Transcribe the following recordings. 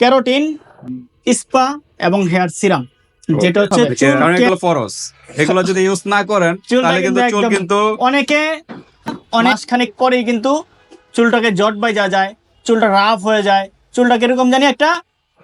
Carotene spa এবং hair serum যেটা হচ্ছে এগুলো ফরস। এগুলো যদি ইউজ না করেন তাহলে কিন্তু কিন্তু চুল কিন্তু অনেকে অনেক খানিক পরেই কিন্তু চুলটাকে জট বাইজা যায় চুলটা রাফ হয়ে যায় চুলটা কীরকম জানি একটা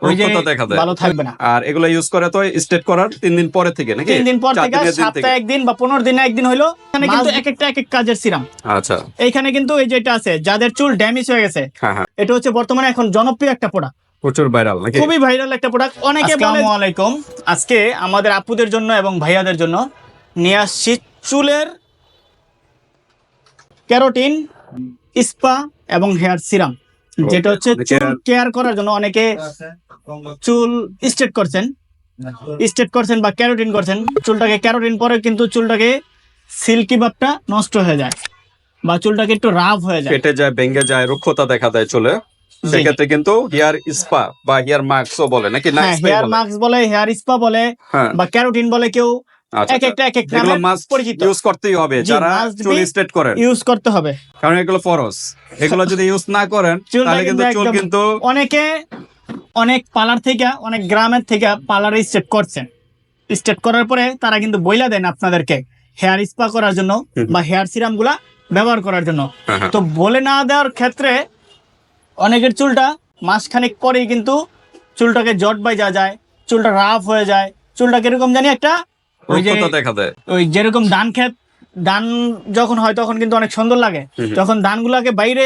ওই যে রুক্ষতা দেখা দেয়। ভালো থাকবে না। আর এগুলো ইউজ করে তো স্টেট করার তিন দিন পরে থেকে নাকি? তিন দিন পর থেকে সপ্তাহে একদিন বা পনেরো দিনে একদিন এখানে কিন্তু এক একটা এক এক কাজের সিরাম। আচ্ছা। এইখানে কিন্তু এই যেটা আছে যাদের চুল ড্যামেজ হয়ে গেছে হ্যাঁ হ্যাঁ। এটা হচ্ছে বর্তমানে এখন জনপ্রিয় একটা প্রোডাক্ট প্রচুর ভাইরাল নাকি? খুবই ভাইরাল একটা প্রোডাক্ট অনেকে আসসালামু আলাইকুম আজকে আমাদের আপুদের জন্য এবং ভাইয়াদের জন্য নিয়ে আসছি চুলের ক্যারোটিন স্পা এবং হেয়ার সিরাম যেটা হচ্ছে চুল কেয়ার করার জন্য অনেকে চুল স্ট্রেট করছেন। স্ট্রেট করছেন বা ক্যারোটিন করছেন। চুলটাকে ক্যারোটিন পরে কিন্তু চুলটাকে সিল্কি ভাবটা নষ্ট হয়ে যায় বা চুলটাকে একটু রাফ হয়ে যায়। কেটে যায় ভেঙে যায় রুক্ষতা দেখা দেয় চলে। সেক্ষেত্রে কিন্তু হেয়ার স্পা বা হেয়ার মাস্কও বলে নাকি হ্যাঁ হেয়ার মাস্ক বলে হেয়ার স্পা বলে হ্যাঁ। বা ক্যারোটিন বলে কেউ এক একটা এক এক নামে পরিচিত। ইউজ করতেই হবে যারা চুল স্ট্রেট করেন। ইউজ করতে হবে। কারণ এগুলো ফরস এগুলো যদি ইউজ না করেন তাহলে কিন্তু কিন্তু চুল কিন্তু অনেকে অনেক পার্লার থেকে অনেক গ্রামের থেকে পার্লারে স্টেট করছেন। স্টেট করার পরে তারা কিন্তু বইলা দেন আপনাদেরকে হেয়ার স্পা করার জন্য বা হেয়ার সিরামগুলা ব্যবহার করার জন্য। হ্যাঁ। তো বলে না দেওয়ার ক্ষেত্রে অনেকের চুলটা মাসখানেক পরেই কিন্তু চুলটাকে জট বাইজা যায় চুলটা রাফ হয়ে যায়। চুলটা কীরকম জানি একটা? ওই যে দেখা দেয়। ওই যেরকম ধান ক্ষেত ধান যখন হয় তখন কিন্তু অনেক সুন্দর লাগে। যখন ধানগুলাকে বাইরে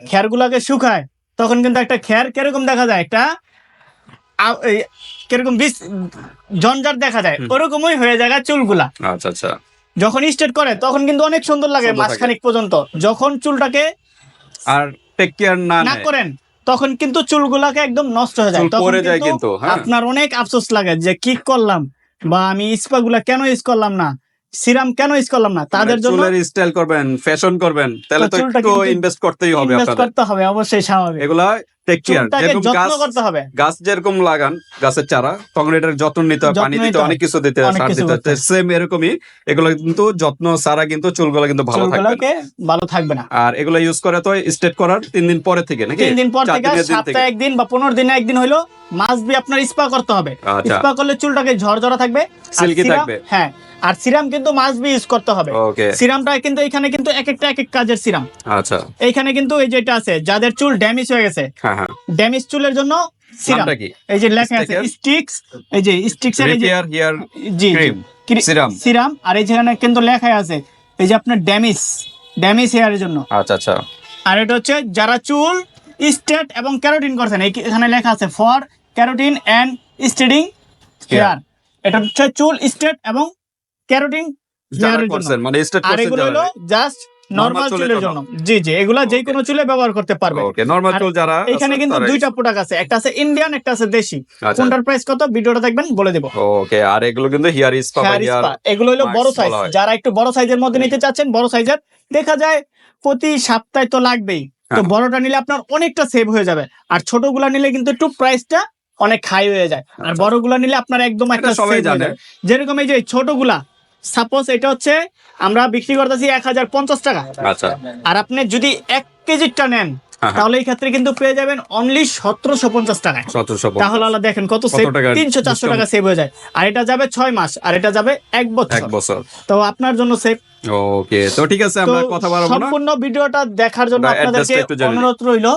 খের গুলাকে শুকায় তখন কিন্তু একটা খের কীরকম দেখা যায়? একটা কীরকম বিষ জঞ্জাট দেখা যায়। ওরকমই হয়ে যায় চুলগুলা। আচ্ছা আচ্ছা। যখন স্টেট করে তখন কিন্তু অনেক সুন্দর লাগে। মাসখানিক পর্যন্ত। যখন চুলটাকে আর টেক কেয়ার না না করেন তখন কিন্তু চুলগুলাকে একদম নষ্ট হয়ে যায়। পড়ে যায় কিন্তু কিন্তু, হ্যাঁ। আপনার অনেক আফসোস লাগে যে কি করলাম? বা আমি স্পা গুলা কেন ইউজ করলাম না? সিরাম কেন ইউজ করলাম না? তাদের মানে জন্য চুলের স্টাইল করবেন ফ্যাশন করবেন তাহলে তো একটু ইনভেস্ট করতেই হবে আপনাদের। করতে হবে অবশ্যই স্বাভাবিক। এগুলা টেক কেয়ার যেরকম গাছ গাছ যেরকম লাগান গাছের চারা তখন এটার যত্ন নিতে হয় পানি দিতে হয়, হয়। অনেক কিছু দিতে হয় সার দিতে হয়। সেম এরকমই এগুলো কিন্তু যত্ন ছাড়া কিন্তু চুলগুলো কিন্তু ভালো থাকবে ভালো থাকবে না। আর এগুলো ইউজ করে তো স্টেট করার তিন দিন পরে থেকে নাকি? তিন দিন পর থেকে দিনের দিন থেকে। সপ্তাহে একদিন বা পনেরো দিনে একদিন হইল মাস্ট বি আপনার স্পা করতে হবে। আচ্ছা। স্পা করলে চুলটাকে ঝরঝরা থাকবে। হ্যাঁ আর সিরাম কিন্তু মাস্ট বি ইউজ করতে হবে। সিরামটা কিন্তু এখানে কিন্তু এক একটা এক এক কাজের সিরাম। আচ্ছা। এইখানে কিন্তু এই যেটা আছে যাদের চুল ড্যামেজ হয়ে গেছে হ্যাঁ। ড্যামেজ চুলের জন্য সিরাম। এই যে লেখা আছে স্টিক্স এই যে স্টিক্স এর এই যে হেয়ার জি সিরাম। সিরাম আর এই যেখানে কিন্তু লেখা আছে এই যে আপনার ড্যামেজ ড্যামেজ হেয়ারের জন্য। আচ্ছা আচ্ছা। আর এটা হচ্ছে যারা চুল স্টেট এবং ক্যারোটিন করছেন এখানে লেখা আছে for keratin and straightening hair. এটা হচ্ছে চুল স্টেট এবং ক্যারোটিন করছেন মানে স্টেট আর এগুলো হলো জাস্ট নরমাল চুলের জন্য। জি জি এগুলা যে কোনো চুলে ব্যবহার করতে পারবে। ওকে নরমাল চুল যারা এখানে কিন্তু দুইটা প্রোডাক্ট আছে। একটা আছে ইন্ডিয়ান একটা আছে দেশি। আচ্ছা। কোনটার প্রাইস কত? ভিডিওটা দেখবেন বলে দেবো। ওকে আর এগুলো কিন্তু হেয়ার স্পা হেয়ার এগুলো হলো বড় সাইজ যারা একটু বড় সাইজের মধ্যে নিতে চাচ্ছেন বড় সাইজের দেখা যায় প্রতি সপ্তাহে তো লাগবেই। তো হ্যাঁ। বড়টা নিলে আপনার অনেকটা সেভ হয়ে যাবে। আর ছোটগুলা নিলে কিন্তু একটু প্রাইসটা অনেক হাই হয়ে যায়। আর আচ্ছা। বড়গুলা নিলে আপনার একদম একটা সবাই হয়ে জানে। যায়। যেরকম এই যে ছোটগুলা সাপোজ এটা হচ্ছে আমরা বিক্রি করতেছি এক হাজার পঞ্চাশ টাকা। আচ্ছা। আর আপনি যদি এক কেজিরটা নেন হ্যাঁ। তাহলে এই ক্ষেত্রে কিন্তু পেয়ে যাবেন অনলি সতেরোশো পঞ্চাশ টাকায়। তাহলে আল্লাহ দেখেন কত সেভ তিনশো চারশো টাকা সেভ হয়ে যায়। আর এটা যাবে ছয় মাস আর এটা যাবে এক বছর। এক বছর। তো আপনার জন্য সেভ ওকে তো ঠিক আছে আমরা কথা বাড়াবো না। সম্পূর্ণ ভিডিওটা দেখার জন্য আপনাদেরকে। অনুরোধ রইল।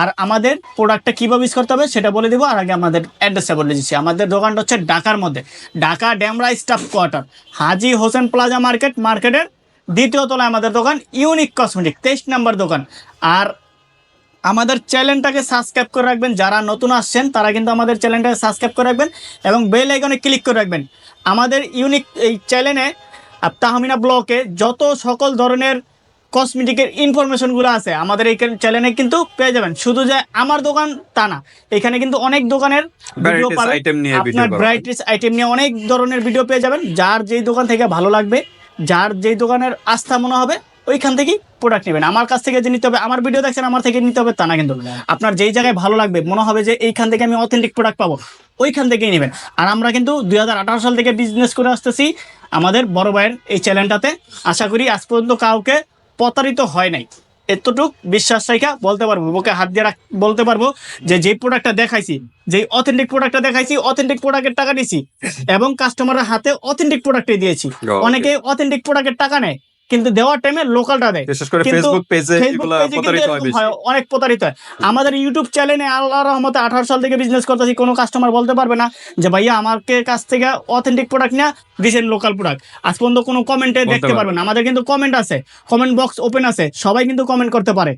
আর আমাদের প্রোডাক্টটা কীভাবে ইউজ করতে হবে সেটা বলে দিব। আর আগে আমাদের অ্যাড্রেসটা বলে দিচ্ছি। আমাদের দোকানটা হচ্ছে ঢাকার মধ্যে। Dhaka Demra staff quarter Haji Hossain plaza market মার্কেটের দ্বিতীয় তলায় আমাদের দোকান ইউনিক কসমেটিক তেইশ নাম্বার দোকান। আর আমাদের চ্যানেলটাকে সাবস্ক্রাইব করে রাখবেন। যারা নতুন আসছেন, তারা কিন্তু আমাদের চ্যানেলটাকে সাবস্ক্রাইব করে রাখবেন এবং বেল আইকনে ক্লিক করে রাখবেন। আমাদের ইউনিক এই চ্যানেলে তাহমিনা ব্লকে যত সকল ধরনের কসমেটিকের ইনফরমেশনগুলো আছে। আমাদের এই চ্যানেলে কিন্তু পেয়ে যাবেন। শুধু যে আমার দোকান তা না এখানে কিন্তু অনেক দোকানের ভিডিও পাবেন। আপনার। ব্রাইটিস আইটেম নিয়ে অনেক ধরনের ভিডিও পেয়ে যাবেন। যার যেই দোকান থেকে ভালো লাগবে যার যেই দোকানের আস্থা মনে হবে ওইখান থেকেই প্রোডাক্ট নেবেন। আমার কাছ থেকে যে নিতে হবে আমার ভিডিও দেখছেন আমার থেকে নিতে হবে তা না কিন্তু। আপনার যেই জায়গায় ভালো লাগবে মনে হবে যে এইখান থেকে আমি অথেন্টিক প্রোডাক্ট পাবো ওইখান থেকেই নেবেন। আর আমরা কিন্তু দুই হাজার আঠারো সাল থেকে বিজনেস করে আসতেছি আমাদের বড় ভাইয়ের এই চ্যানেলটাতে আশা করি আজ পর্যন্ত কাউকে প্রতারিত হয় নাই। এতটুক বিশ্বাস রেখা বলতে পারব বুকে হাত দিয়ে রাখ- বলতে পারব যে যে প্রোডাক্টটা দেখাইছি যে অথেন্টিক প্রোডাক্টটা দেখাইছি অথেন্টিক প্রোডাক্টের টাকা দিয়েছি এবং কাস্টমারের হাতে অথেন্টিক প্রোডাক্টে দিয়েছি। অনেকে অথেন্টিক প্রোডাক্টের টাকা নেয় কিন্তু দেওয়ার টাইমে লোকালটা দেয়। বিশেষ করে ফেসবুক পেজে এগুলা প্রতারিত হয় বেশি। অনেক প্রতারিত হয়। আমাদের ইউটিউব চ্যানেলে আল্লাহ রহমতে আঠারো সাল থেকে বিজনেস করতেছি কোনো কাস্টমার বলতে পারবে না যে ভাইয়া আমাকে কাছ থেকে অথেন্টিক প্রোডাক্ট না দিচ্ছেন লোকাল প্রোডাক্ট আজ পর্যন্ত কোনো কমেন্টে দেখতে পারবে না। আমাদের কিন্তু কমেন্ট আছে কমেন্ট বক্স ওপেন আছে সবাই কিন্তু কমেন্ট করতে পারে।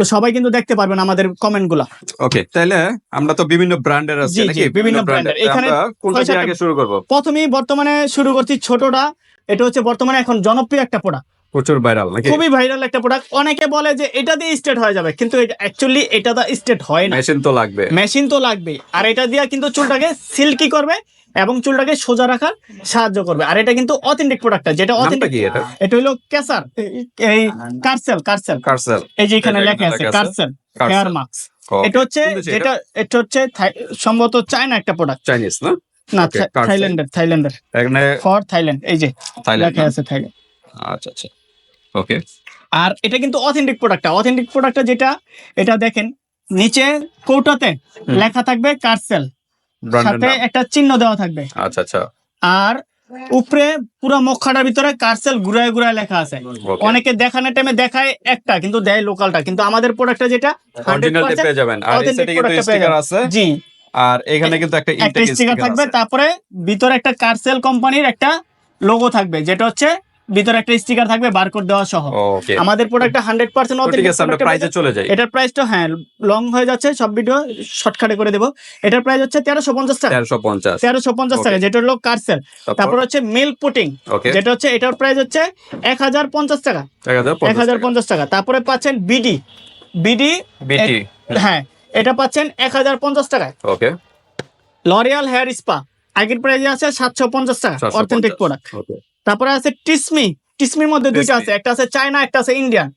তো সবাই কিন্তু দেখতে পারবেন আমাদের কমেন্টগুলা। ওকে তাহলে আমরা তো বিভিন্ন ব্র্যান্ডের আছে নাকি? বিভিন্ন ব্র্যান্ডের এখানে কোনটা আগে শুরু করব? প্রথমেই বর্তমানে শুরু করছি ছোটটা এটা হচ্ছে বর্তমানে এখন জনপ্রিয় একটা প্রোডাক্ট প্রচুর ভাইরাল নাকি? খুবই ভাইরাল একটা প্রোডাক্ট অনেকে বলে যে এটা দিয়ে স্টেট হয়ে যাবে কিন্তু অ্যাকচুয়ালি এটা দা স্টেট হয় না। মেশিন তো লাগবে। মেশিন তো লাগবেই। আর এটা দিয়ে কিন্তু চুলটাকে সিল্কি করবে এবং চুলটাকে সোজা রাখার সাহায্য করবে। আর এটা কিন্তু অথেন্টিক প্রোডাক্টটা যেটা অথেন্টিক এটা? এটা হলো ক্যাসার এই কারসেল কারসেল। কার্সেল। এই যে এখানে লেখা আছে কারসেল হেয়ার মাস্ক এটা হচ্ছে যেটা এটা হচ্ছে সম্ভবত চায়না একটা প্রোডাক্ট চাইনিজ না? না থাইল্যান্ডের থাইল্যান্ডের এখানে ফর থাইল্যান্ড এই যে লেখা আছে থাইল্যান্ড আচ্ছা আচ্ছা। ওকে আর এটা কিন্তু অথেন্টিক প্রোডাক্টটা অথেন্টিক প্রোডাক্টটা যেটা এটা দেখেন নিচে কৌটাতে লেখা থাকবে কারসেল সাথে একটা চিহ্ন দেওয়া থাকবে। আচ্ছা আচ্ছা। আর উপরে পুরো মুখখাটার ভিতরে কারসেল ঘুরায় ঘুরায় লেখা আছে। অনেকে দেখানোর টাইমে দেখায় একটা কিন্তু দেয় লোকালটা কিন্তু আমাদের প্রোডাক্টটা যেটা অরিজিনাল 100% পেয়ে যাবেন। আর সাইডে কিন্তু স্টিকার আছে। জি। আর এখানে কিন্তু একটা ইনটেক স্টিকার থাকবে তারপরে ভিতরে একটা কারসেল কোম্পানির একটা লোগো থাকবে যেটা হচ্ছে ভিতরে একটা স্টিকার থাকবে বারকোড দেওয়া সহ। আমাদের প্রোডাক্টটা হান্ড্রেড পার্সেন্ট ঠিক আছে আমরা প্রাইজে চলে যাই। এটার প্রাইসটা হ্যাঁ লং হয়ে যাচ্ছে সব ভিডিও শর্টকাটে করে দেবো। এটার প্রাইস হচ্ছে তেরোশো পঞ্চাশ টাকা। তেরোশো পঞ্চাশ। তেরোশো পঞ্চাশ টাকা যেটা হলো কারসেল তারপর? হচ্ছে মিল্ক পুটিং যেটা হচ্ছে এটার প্রাইস হচ্ছে এক হাজার পঞ্চাশ টাকা। এক হাজার পঞ্চাশ টাকা। তারপরে পাচ্ছেন বিডি বিডি হ্যাঁ এটা পাচ্ছেন এক হাজার পঞ্চাশ টাকায়। ওকে। লরিয়াল হেয়ার স্পা আগের প্রাইসে আছে সাতশো পঞ্চাশ টাকা অথেন্টিক প্রোডাক্ট তারপরে আছে টিসমি টিসমির মধ্যে দুইটা আছে একটা আছে চায়না একটা আছে ইন্ডিয়ান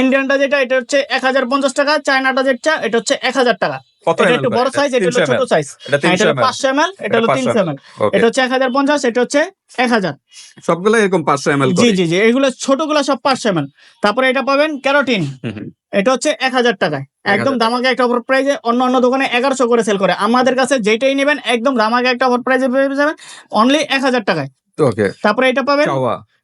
ইন্ডিয়ানটা যেটা এটা হচ্ছে এক হাজার পঞ্চাশ টাকা চায়নাটা যেটা এটা হচ্ছে এক হাজার টাকা। এটা একটু বড় সাইজ এটা হলো ছোট? সাইজ এটা এটা হলো পাঁচশো এম এল এটা হলো তিনশো এম এটা হচ্ছে এক হাজার পঞ্চাশ এটা হচ্ছে এক হাজার। সবগুলো এরকম পাঁচশো এম জি জি জি এগুলো ছোটগুলো সব পাঁচশো এম এল তারপরে এটা পাবেন ক্যারোটিন। এটা হচ্ছে এক হাজার টাকায়। একদম 1000 দামাকে একটা অফার প্রাইজে অন্য অন্য দোকানে এগারোশো করে সেল করে। আমাদের কাছে যেটাই নেবেন একদম দামাকে একটা অফার প্রাইজে পেয়ে যাবেন। অনলি এক হাজার টাকায়। ওকে। তারপরে এটা পাবেন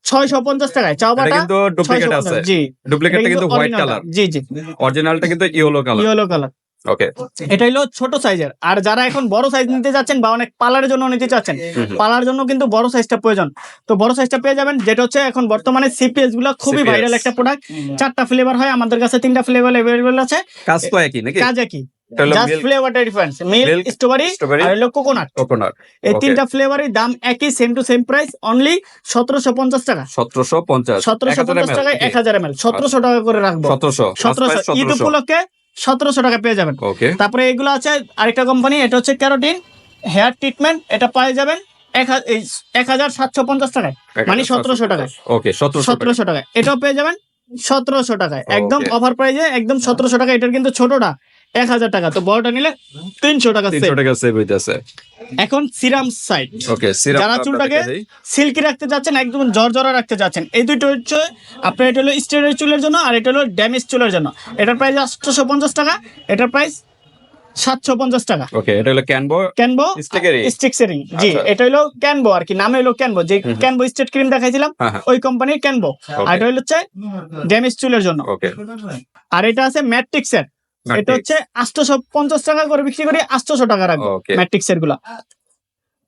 ছয়শো পঞ্চাশ টাকায়। চাও এটা কিন্তু ডুপ্লিকেট আছে। জি। ডুপ্লিকেটটা কিন্তু হোয়াইট কালার জি জি। অরিজিনালটা কিন্তু yellow colour yellow colour okay এটা হলো ছোট সাইজের আর যারা এখন বড় সাইজ নিতে যাচ্ছেন বা অনেক পার্লারের জন্য নিতে চাচ্ছেন পালার জন্য কিন্তু বড় সাইজটা প্রয়োজন। তো বড় সাইজটা পেয়ে যাবেন যেটা হচ্ছে এখন বর্তমানে সিপিএসগুলো খুবই ভাইরাল একটা প্রোডাক্ট চারটা ফ্লেভার হয় আমাদের কাছে তিনটা ফ্লেভার অ্যাভেলেবল আছে। কাজ তো একই নাকি? কাজ একই। জাস্ট milk, ফ্লেভারটা ডিফারেন্স মিল্ক স্ট্রবেরি আর হলো কোকোনাট। এই তিনটা ফ্লেভারের দাম একই same to same price only সতেরোশো পঞ্চাশ টাকা। 1750 সতেরোশো পঞ্চাশ টাকায় এক হাজার এম সতেরোশো টাকা করে রাখব। 1700 সতেরোশো। ঈদ উপলক্ষে সতেরোশো টাকা পেয়ে যাবেন। তারপরে এগুলো আছে আরেকটা কোম্পানি এটা হচ্ছে ক্যারোটিন হেয়ার ট্রিটমেন্ট এটা পেয়ে যাবেন এক হাজার সাতশো পঞ্চাশ টাকায়। মানে সতেরোশো টাকায়। ওকে সতেরোশো টাকায়। এটাও পেয়ে যাবেন সতেরোশো টাকায়। একদম অফার প্রাইজে একদম সতেরোশো টাকা এটার কিন্তু ছোটটা এক হাজার টাকা। তো বড়টা নিলে তিনশো টাকা তিনশো টাকা সেভ হইতেছে। এখন সিরাম সাইট ওকে যারা চুলটাকে- সিল্কি রাখতে যাচ্ছেন একদম জর্জরা রাখতে যাচ্ছেন এই দুইটা হচ্ছে আপনার এটা হলো স্টেরয়েড চুলের জন্য আর এটা হলো ড্যামেজ চুলের জন্য। এটার প্রাইস আটশোশো পঞ্চাশ টাকা এটার প্রাইস সাতশো পঞ্চাশ টাকা। ওকে এটা হলো ক্যানবো? ক্যানবো স্টিক সেরিং জি আচ্ছা। এটা হলো ক্যানবো আর কি নামে হলো ক্যানবো। যে ক্যানভো ক্যানবো স্টেট ক্রিম দেখাইছিলাম হ্যাঁ হ্যাঁ। ওই কোম্পানির ক্যানবো। আর এটা হলো হচ্ছে ড্যামেজ চুলের জন্য। ওকে। আর এটা আছে ম্যাট্রিক্স এটা হচ্ছে আটশো পঞ্চাশ টাকা করে বিক্রি করি আটশোশো টাকা রাখব ম্যাট্রিক্স এরগুলা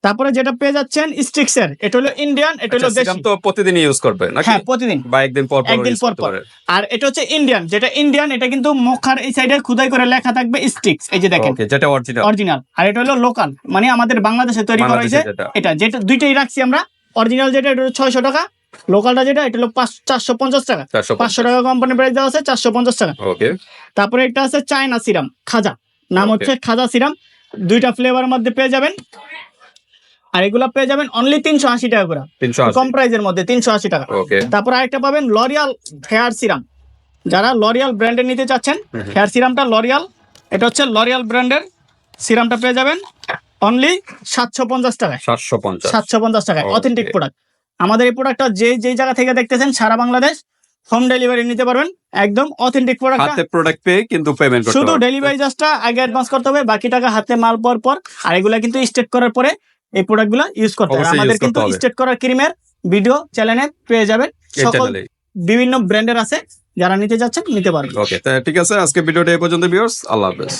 তারপরে যেটা পেয়ে যাচ্ছেন স্টিক্স এর এটা হলো ইন্ডিয়ান এটা হলো দেশি। তো প্রতিদিন ইউজ করবে নাকি? হ্যাঁ প্রতিদিন। বা একদিন পর পর একদিন পর পর। আর এটা হচ্ছে ইন্ডিয়ান যেটা ইন্ডিয়ান এটা কিন্তু মুখার এই সাইডে খোদাই করে লেখা থাকবে স্টিক্স এই যে দেখেন। ওকে যেটা অরিজিনাল অরিজিনাল আর এটা হলো লোকাল মানে আমাদের বাংলাদেশে তৈরি করা হয়েছে এটা যেটা দুইটাই রাখছি আমরা। অরিজিনাল যেটা এটা ছয়শো টাকা। লোকালটা যেটা এটা হলো পাঁচ চারশো পঞ্চাশ টাকা। পাঁচশো টাকা কোম্পানি প্রাইস দেওয়া আছে চারশো পঞ্চাশ টাকা। ওকে তারপরে একটা আছে চায়না সিরাম খাজা। নাম হচ্ছে খাজা সিরাম দুইটা ফ্লেভারের মধ্যে পেয়ে যাবেন। আর এগুলা পেয়ে যাবেন অনলি তিনশো আশি টাকা করে। কম প্রাইসের মধ্যে তিনশো আশি টাকা। তারপর আরেকটা পাবেন লরিয়াল হেয়ার সিরাম যারা লরিয়াল ব্র্যান্ডের নিতে চাচ্ছেন। হেয়ার সিরামটা লরিয়াল এটা হচ্ছে লরিয়াল ব্র্যান্ডের সিরামটা পেয়ে যাবেন অনলি সাতশো পঞ্চাশ টাকায়। সাতশো পঞ্চাশ। সাতশো পঞ্চাশ টাকায় অথেন্টিক প্রোডাক্ট আমাদের এই প্রোডাক্টটা যে যেই জায়গা থেকে দেখতেছেন সারা বাংলাদেশ হোম ডেলিভারি নিতে পারবেন। একদম অথেন্টিক প্রোডাক্ট হাতে প্রোডাক্ট পেয়ে কিন্তু পেমেন্ট করতে শুধু ডেলিভারি চার্জটা আগে অ্যাডভান্স করতে হবে বাকি টাকা হাতে মাল পাওয়ার পর আর এগুলা কিন্তু স্টেট করার পরে এই প্রোডাক্টগুলো ইউজ করতে হবে আমাদের কিন্তু স্টেট করার ক্রিমের ভিডিও চ্যানেলে পেয়ে যাবেন। সকল বিভিন্ন ব্র্যান্ডের আছে যারা নিতে যাচ্ছেন নিতে পারবেন। ওকে ঠিক আছে আজকে ভিডিওটা এই পর্যন্ত ভিউয়ার্স আল্লাহ হাফেজ।